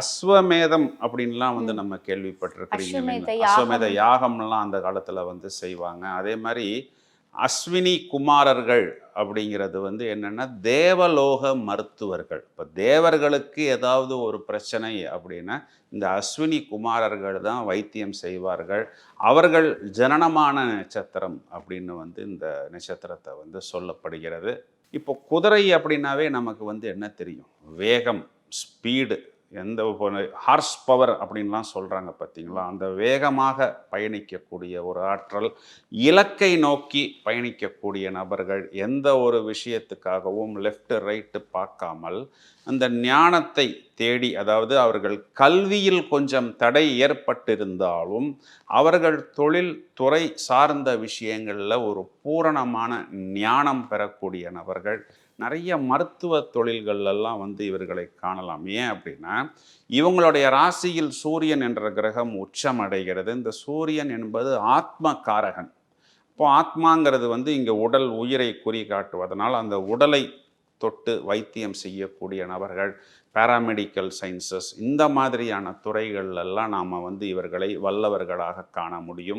அஸ்வமேதம் அப்படின்லாம் வந்து நம்ம கேள்விப்பட்டிருக்கிறீங்க அஸ்வமேத யாகம்லாம் அந்த காலத்துல வந்து செய்வாங்க. அதே மாதிரி அஸ்வினி குமாரர்கள் அப்படிங்கிறது வந்து என்னன்னா தேவலோக மருத்துவர்கள். இப்போ தேவர்களுக்கு ஏதாவது ஒரு பிரச்சனை அப்படின்னா இந்த அஸ்வினி குமாரர்கள் தான் வைத்தியம் செய்வார்கள். அவர்கள் ஜனனமான நட்சத்திரம் அப்படின்னு வந்து இந்த நட்சத்திரத்தை வந்து சொல்லப்படுகிறது. இப்போ குதிரை அப்படின்னாவே நமக்கு வந்து என்ன தெரியும்? வேகம் ஸ்பீடு எந்த ஹார்ஸ் பவர் அப்படின்லாம் சொல்கிறாங்க பார்த்தீங்களா அந்த வேகமாக பயணிக்கக்கூடிய ஒரு ஆற்றல் இலக்கை நோக்கி பயணிக்கக்கூடிய நபர்கள் எந்த ஒரு விஷயத்துக்காகவும் லெஃப்ட் ரைட்டு பார்க்காமல் அந்த ஞானத்தை தேடி அதாவது அவர்கள் கல்வியில் கொஞ்சம் தடை ஏற்பட்டிருந்தாலும் அவர்கள் தொழில் துறை சார்ந்த விஷயங்களில் ஒரு பூரணமான ஞானம் பெறக்கூடிய நபர்கள் நிறைய மருத்துவ தொழில்கள்லாம் வந்து இவர்களை காணலாம். ஏன் அப்படின்னா இவங்களுடைய ராசியில் சூரியன் என்ற கிரகம் உச்சம் அடைகிறது இந்த சூரியன் என்பது ஆத்ம காரகன் இப்போ ஆத்மாங்கிறது வந்து இங்கே உடல் உயிரை குறி காட்டுவதனால் அந்த உடலை தொட்டு வைத்தியம் செய்யக்கூடிய நபர்கள் பாராமெடிக்கல் சயின்சஸ் இந்த மாதிரியான துறைகள்லாம் நாம் வந்து இவர்களை வல்லவர்களாக காண முடியும்.